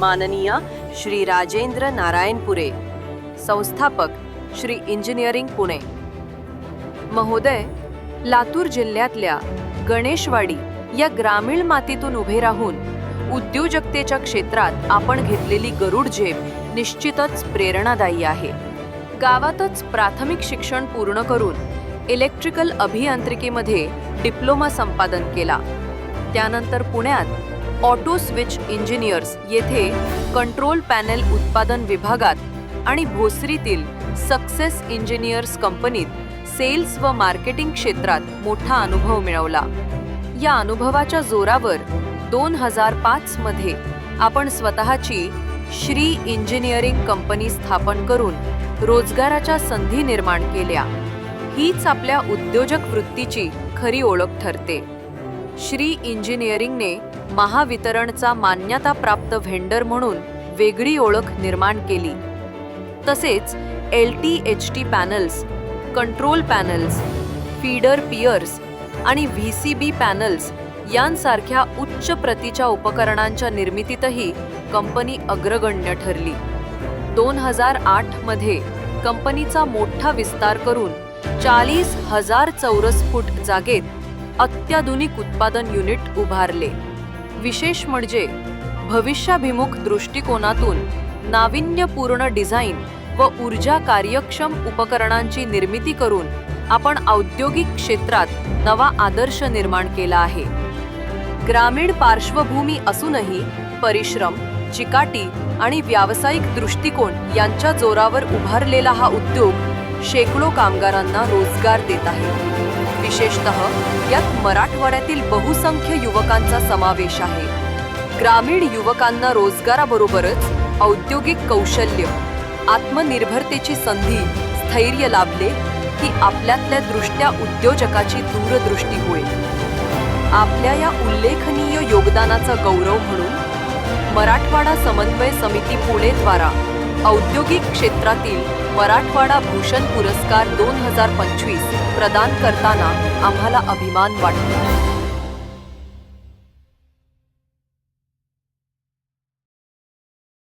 माननीय श्री राजेंद्र नारायणपुरे संस्थापक श्री इंजिनिअरिंग पुणे. महोदय लातूर जिल्ह्यातल्या गणेशवाडी या ग्रामीण मातीतून उभे राहून उद्योजकतेच्या क्षेत्रात आपण घेतलेली गरुड झेप निश्चितच प्रेरणादायी आहे. गावातच प्राथमिक शिक्षण पूर्ण करून इलेक्ट्रिकल अभियांत्रिकीमध्ये डिप्लोमा संपादन केला. त्यानंतर पुण्यात ऑटो स्विच इंजिनियर्स येथे कंट्रोल पॅनेल उत्पादन विभागात आणि भोसरीतील सक्सेस इंजिनियर्स कंपनीत सेल्स व मार्केटिंग क्षेत्रात मोठा अनुभव मिळवला. या अनुभवाच्या जोरावर दोन हजार पाचमध्ये आपण स्वतःची श्री इंजिनिअरिंग कंपनी स्थापन करून रोजगाराच्या संधी निर्माण केल्या. हीच आपल्या उद्योजक वृत्तीची खरी ओळख ठरते. श्री इंजिनिअरिंगने महावितरणचा मान्यताप्राप्त व्हेंडर म्हणून वेगळी ओळख निर्माण केली. तसेच L T H T panels control panels feeder pillars आणि व्ही सी बी पॅनल्स यांसारख्या उच्च प्रतीच्या उपकरणांच्या निर्मितीतही कंपनी अग्रगण्य ठरली. दोन हजार आठमध्ये कंपनीचा मोठा विस्तार करून चाळीस हजार चौरस फूट जागेत अत्याधुनिक उत्पादन युनिट उभारले. विशेष म्हणजे भविष्याभिमुख दृष्टिकोनातून नाविन्यपूर्ण डिझाईन व ऊर्जा कार्यक्षम उपकरणांची निर्मिती करून आपण औद्योगिक क्षेत्रात नवा आदर्श निर्माण केला आहे. ग्रामीण पार्श्वभूमी असूनही परिश्रम चिकाटी आणि व्यावसायिक दृष्टिकोन यांच्या जोरावर उभारलेला हा उद्योग शेकडो कामगारांना रोजगार देत आहे. विशेषतः यात मराठवाड्यातील बहुसंख्य युवकांचा समावेश आहे. ग्रामीण युवकांना रोजगाराबरोबरच औद्योगिक कौशल्य आत्मनिर्भरतेची संधी स्थैर्य लाभले की आपल्यातल्या दृष्ट्या उद्योजकाची दूरदृष्टी होईल आपल्या या उल्लेखनीय योगदानाचा गौरव म्हणून मराठवाडा समन्वय समिती पुणेद्वारा औद्योगिक क्षेत्रातील मराठवाडा भूषण पुरस्कार दोन हजार पंचवीस प्रदान करताना आम्हाला अभिमान वाटतो.